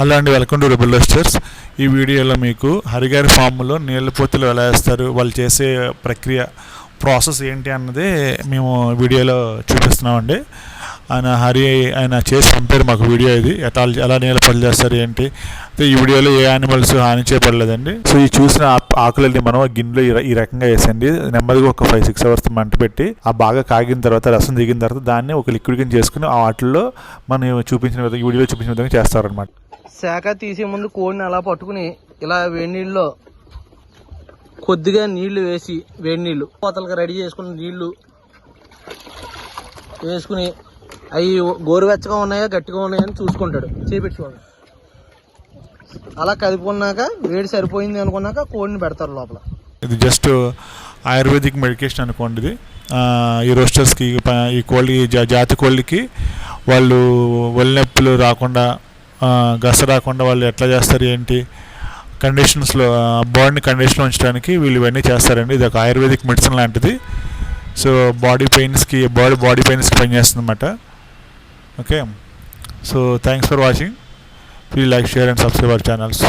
Hello అండి welcome to rebel roasters ఈ వీడియోలో మీకు హరిగారి ఫామ్లో నీళ్ళ పోతులు ఎలా వేస్తారు వాళ్ళు చేసే ప్రక్రియ ప్రాసెస్ ఏంటి అన్నది మేము వీడియోలో చూపిస్తున్నామండి. ఆయన హరి ఆయన చేసి పంపారు మాకు వీడియో ఇది. ఎట్లా ఎలా నీళ్ళ పనులు చేస్తారు ఏంటి? అయితే ఈ వీడియోలో ఏ యానిమల్స్ హాని చేయబడలేదండి. సో ఈ చూసిన ఆకులని మనం గిన్నెలో ఈ రకంగా వేసండి నెమ్మదిగా ఒక ఫైవ్ సిక్స్ అవర్స్ మంట పెట్టి ఆ బాగా కాగిన తర్వాత రసం దిగిన తర్వాత దాన్ని ఒక లిక్విడ్ కింద చేసుకుని ఆ వాటిల్లో మనం చూపించిన విధంగా వీడియోలో చూపించిన విధంగా చేస్తారనమాట శాఖ తీసే ముందు కోడిని అలా పట్టుకుని ఇలా వేడి నీళ్ళలో కొద్దిగా నీళ్ళు వేసి వేడి నీళ్ళు. కోతలుగా రెడీ చేసుకుని నీళ్ళు వేసుకుని అవి గోరువెచ్చగా ఉన్నాయా గట్టిగా ఉన్నాయా అని చూసుకుంటాడు. చేపెట్టుకోండి. అలా కలుపుకున్నాక వేడి సరిపోయింది అనుకున్నాక కోడిని పెడతారు లోపల. ఇది జస్ట్ ఆయుర్వేదిక్ మెడికేషన్ అనుకోండి ఇది. ఈ రోస్టర్స్కి ఈ కోళ్ళకి జా- జాతి కోళ్ళకి వాళ్ళు ఒళ్ళనొప్పులు రాకుండా గస రాకుండా వాళ్ళు ఎట్లా చేస్తారు ఏంటి? కండిషన్స్లో బాడీని కండిషన్లో ఉంచడానికి వీళ్ళు ఇవన్నీ చేస్తారండి. ఇది ఒక ఆయుర్వేదిక్ మెడిసిన్ లాంటిది. సో బాడీ పెయిన్స్కి బాడీ బాడీ పెయిన్స్కి పనిచేస్తుంది అన్నమాట okay so thanks for watching please like share and subscribe our channels